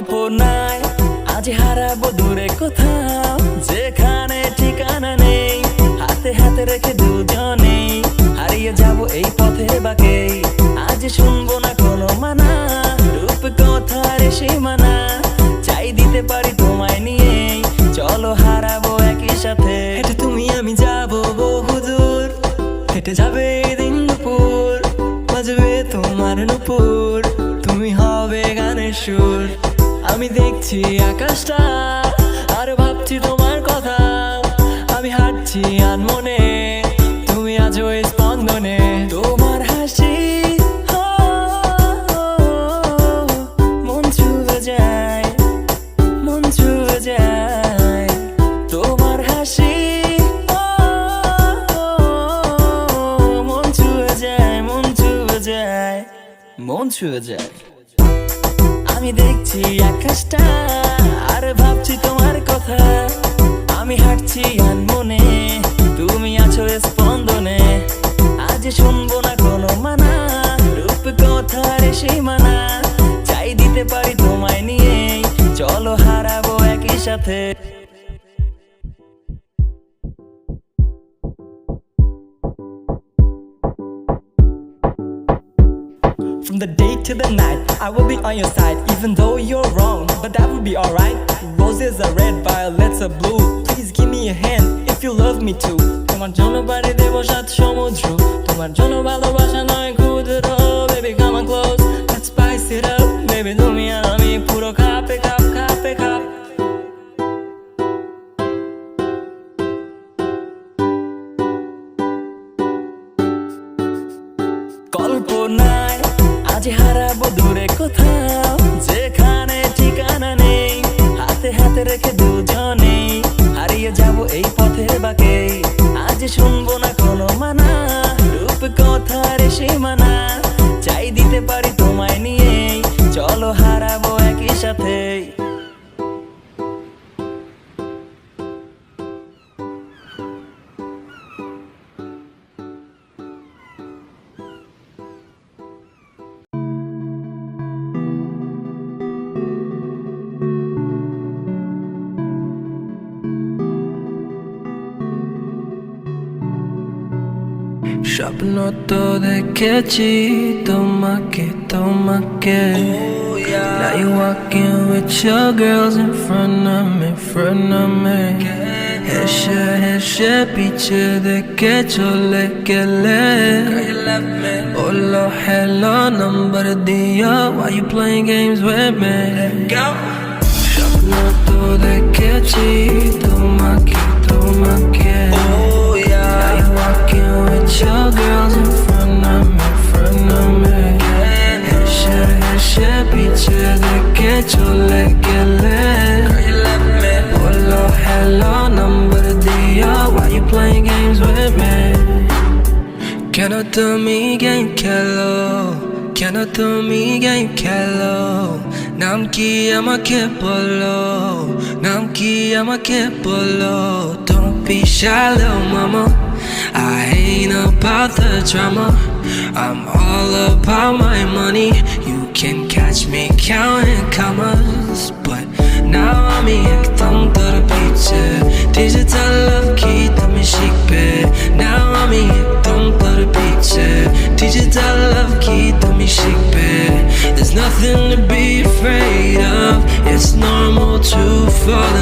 কল্পনায় আজ হারাবো দূরে কোথাও যেখানে ঠিকানা নেই হাতে হাতে রেখে দেখছি আকাশটা, আর ভাবছি তোমার কথা। আমি হাঁটছি আনমনে, তুমি আজও স্পন্দনে। তোমার হাসি মন যায় মন যায়। তোমার হাসি মন যায় মন যায়, মন ছুঁয়ে যায়। দেখছি আকাশটা, আর ভাবছি তোমার কথা। আমি হাঁটছি আনমনে, তুমি আছো স্পন্দনে। আজ শুনব না কোনো মানা রূপ কথার সীমানা। চাই দিতে পারি তোমায় নিয়ে, চলো হারাবো একই সাথে। From the day to the night, I will be on your side, even though you're wrong. But that would be alright. Roses are red, violets are blue. Please give me a hand if you love me too. তোমার জন্য বাড়ি দেব সাত সমুদ্র তোমার জন্য ভালোবাসা রেখে দুজনেই স্বপ্ন তো দেখেছি তোমাকে তোমাকে Now you walking with your girls in front of me, front of me হেসে হেসে পিছে দেখে চলে গেলে বললো hello number দিও Why you playing games with me স্বপ্ন তো দেখেছি তোমাকে তোমাকে Now you walking Got your girls in front of me, front of me. You should, you should be chill to get your leg, get lit. Girl, you left me. Hello, hello, number deal. Why you playing games with me? Cannot do me game, kello. Cannot do me game, kello. 남기 Nam 볼로 남기 ke 볼로 Don't be shy little mama I ain't about the drama, I'm all about my money. You can catch me counting commas, but now I'm in a to. Digital love key, thumb and shake Now I'm in a to. Digital love key, thumb and There's nothing to be afraid of, it's normal to fall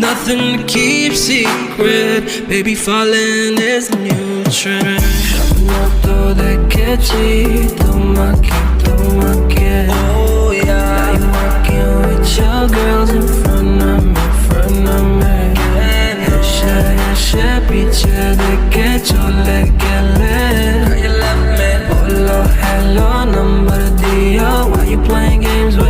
nothing to keep secret. Baby, falling is a new trend. अपना तो देखे जी तुम आके तुम आके Oh yeah, now you walking with your girls in front of me, in front of me. ऐसे ऐसे पीछे देखे चले गले. Now you love me. Hello, hello, number दिया. Why you playing games with?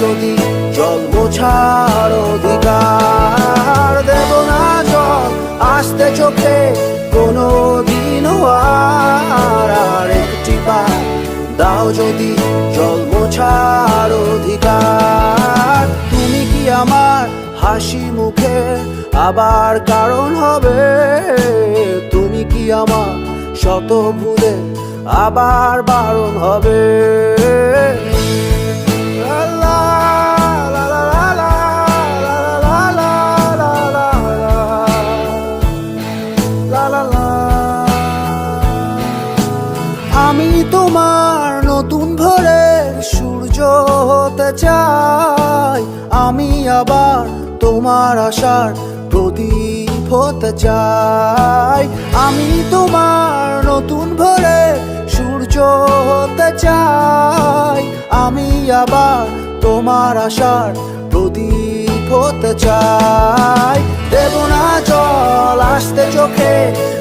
যদি জল মোছার অধিকার। দেব না জল, আসতে চোখে কোনো দিন আর একটি বার দাও যদি জল মোছার অধিকার। তুমি কি আমার হাসি মুখে আবার কারণ হবে? তুমি কি আমার শত ভুলে আবার বারণ হবে? তোমার নতুন ভোরের সূর্য হতে চাই। আমি আবার তোমার আশার প্রদীপ হতে চাই। আমি তোমার নতুন ভোরের সূর্য হতে চাই। আমি আবার তোমার আশার প্রদীপ হতে চাই। দেব না জল আসতে চোখে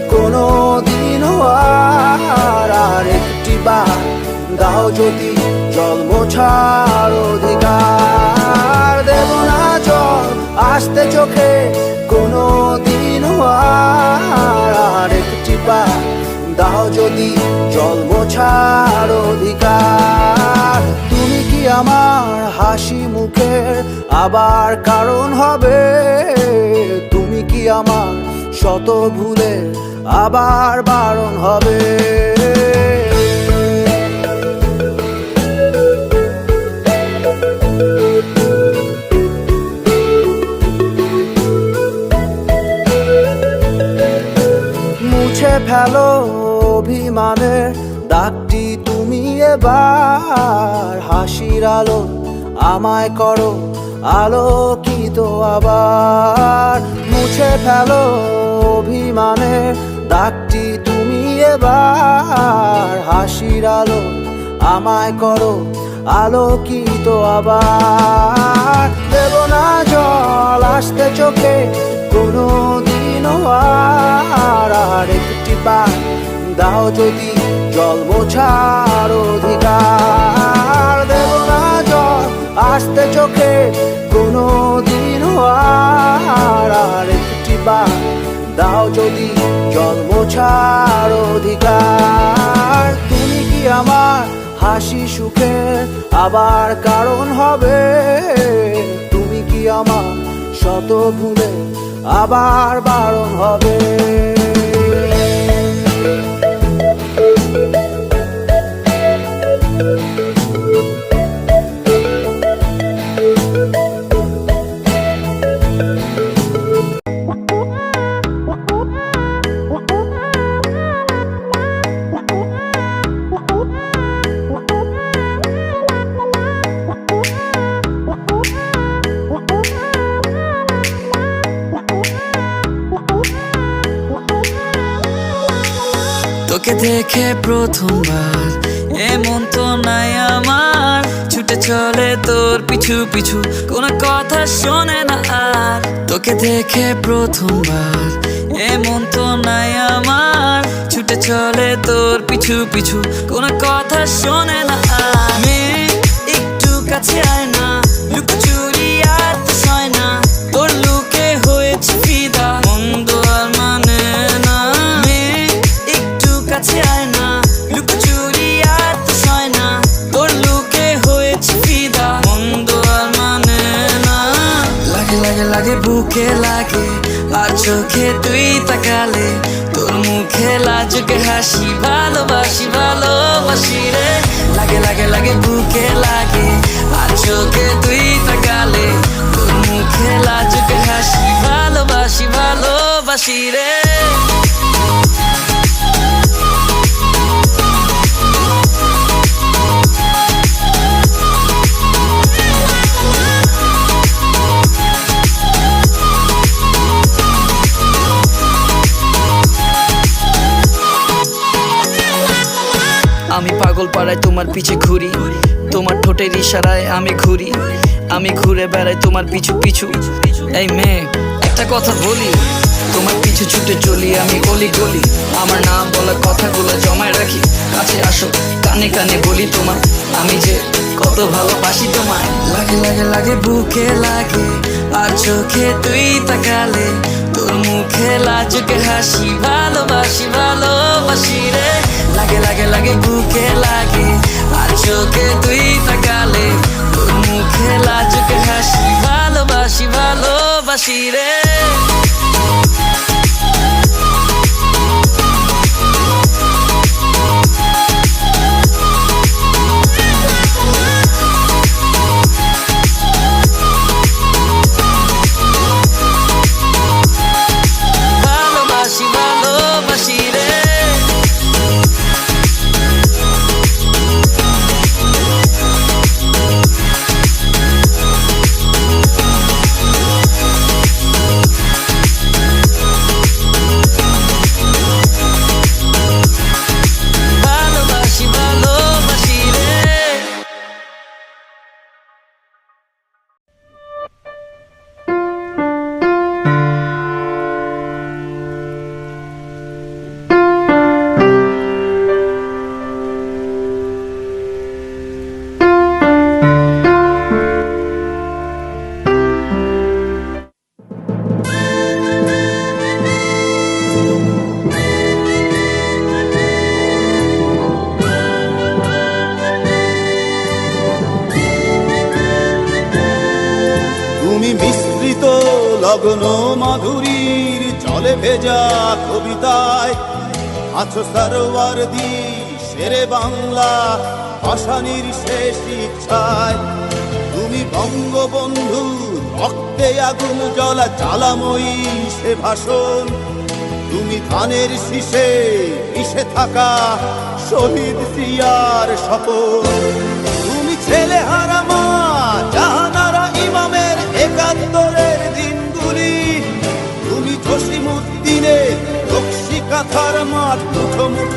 কোনো দিন আর আর বার দাও যদি জল মোছার অধিকার। দেব না জল, আসতে চোখে কোনো দিন আর একটি বার দাও যদি জল মোছার অধিকার। তুমি কি আমার হাসি মুখের আবার কারণ হবে? তুমি কি আমার শত ভুলে আবার বারণ হবে? মুছে ফেলো অভিমানের দাগটি তুমি এবার। হাসির আলো আমায় করো, আলোকিত আবার। মুছে ফেলো অভিমানের দাগটি তুমি এবার। হাসির আলো আমায় করো, আলোকিত আবার। দেব না জল আসতে চোখে কোনো দিন আর আর দাও যদি জল মোছার অধিকার। দেব না জল আসতে চোখে কোনো দিন আর একটি বার দাও যদি জল মোছার অধিকার। তুমি কি আমার হাসি সুখে আবার কারণ হবে? তুমি কি আমার শত ভুলে আবার বারণ হবে? তোকে দেখে প্রথমবার, এমন তো নাই আমার। ছুটে চলে তোর পিছু পিছু, কোনো কথা শোনে না আর। তোকে দেখে প্রথমবার, এমন তো নাই আমার। ছুটে চলে তোর পিছু পিছু, কোনো কথা শোনে না আর। তোমার পিছে ঘুরি। তোমার ঠোঁটের ইশারায় আমি ঘুরি। আমি ঘুরে বেড়াই তোমার পিছু পিছু। এই মেয়ে, একটা কথা বলি। তোমার পিছু ছুটে চলি আমি গলি গলি। আমার নাম বলা কথাগুলো জমায় রাখি। কাছে আসো, কানে কানে বলি তোমার আমি যে কত ভালোবাসি তোমায়। লাগে লাগে লাগে, বুকে লাগে। আর চোখে তুই তাকালে মুখে লাজুকে হাসি, ভালোবাসি ভালোবাসি রে। লাগে লাগে লাগে, বুকে লাগে। আর চোখে তুই তাকালে মুখে লাজুক হাসি, ভালোবাসি ভালোবাসি রে। লগ্ন মাধুরীর জলে ভেজা কবিতায়, আছো সারোয়ার দি শেরে বাংলা ভাষানির শেষ ইচ্ছায়। তুমি বঙ্গবন্ধু, রক্তে আগুন জ্বলা, জ্বালাময়ী সে ভাষণ। তুমি ধানের শীষে মিশে থাকা শহীদ সিয়ার শপথ।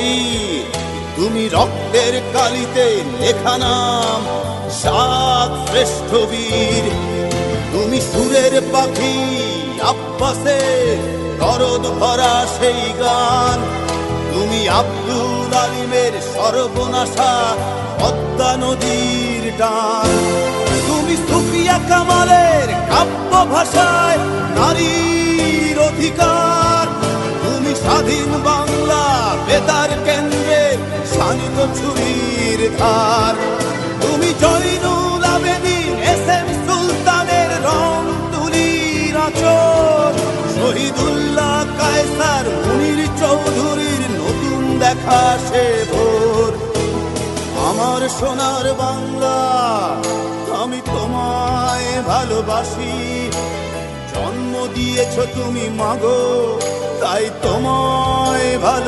মমশীর তুমি রক্তের কালিতে লেখা নাম, সাত শ্রেষ্ঠ বীর। তুমি সুরের পাখি, আব্বাসে দরদ ভরা সেই গান। তুমি আব্দুল আলিমের সর্বনাশা পদ্মা নদীর টান তুমি সুফিয়া কামালের কাব্য ভাষায় নারীর অধিকার। স্বাধীন বাংলা, বেতার কেন্দ্রের শানিত ছুরির ধার। তুমি জয়নুল আবেদিন এস এম সুলতানের রং তুলির আচর শহীদুল্লাহ কায়সার, মুনির চৌধুরীর নতুন দেখা সে ভোর। আমার সোনার বাংলা, আমি তোমায় ভালোবাসি। জন্ম দিয়েছ তুমি মাগো, তাই তোমায়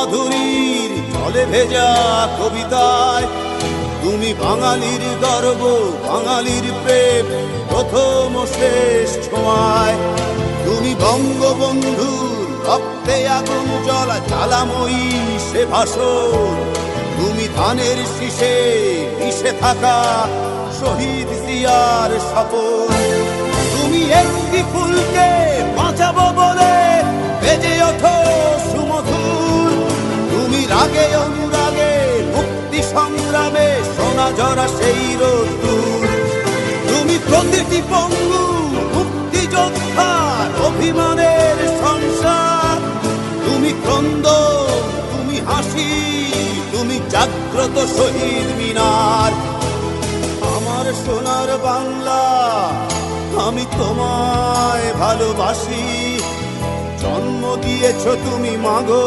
মাধুরীর জলে ভেজা কবিতায়, তুমি বাঙালির গর্ব, বাঙালির প্রেম, প্রথম শেষ ছোঁয়ায় তুমি বঙ্গবন্ধুর রক্তে আগুন জলা জ্বালাময়ী সে ভাষণ। তুমি ধানের শীষে মিশে থাকা শহীদ জিয়ার শপথ। তুমি একটি ফুলকে বাঁচাবো বলে বেজে ওঠো তুমি রাগে অনুরাগে মুক্তি সংগ্রামে সোনা জরা সেই রোদ্দুর তুমি প্রতিটি পঙ্গু মুক্তিযোদ্ধার অভিমানের সংসার। তুমি ক্রন্দ, তুমি হাসি, তুমি জাগ্রত শহীদ মিনার। আমার সোনার বাংলা আমি তোমায় ভালোবাসি। জন্ম দিয়েছ তুমি মাগো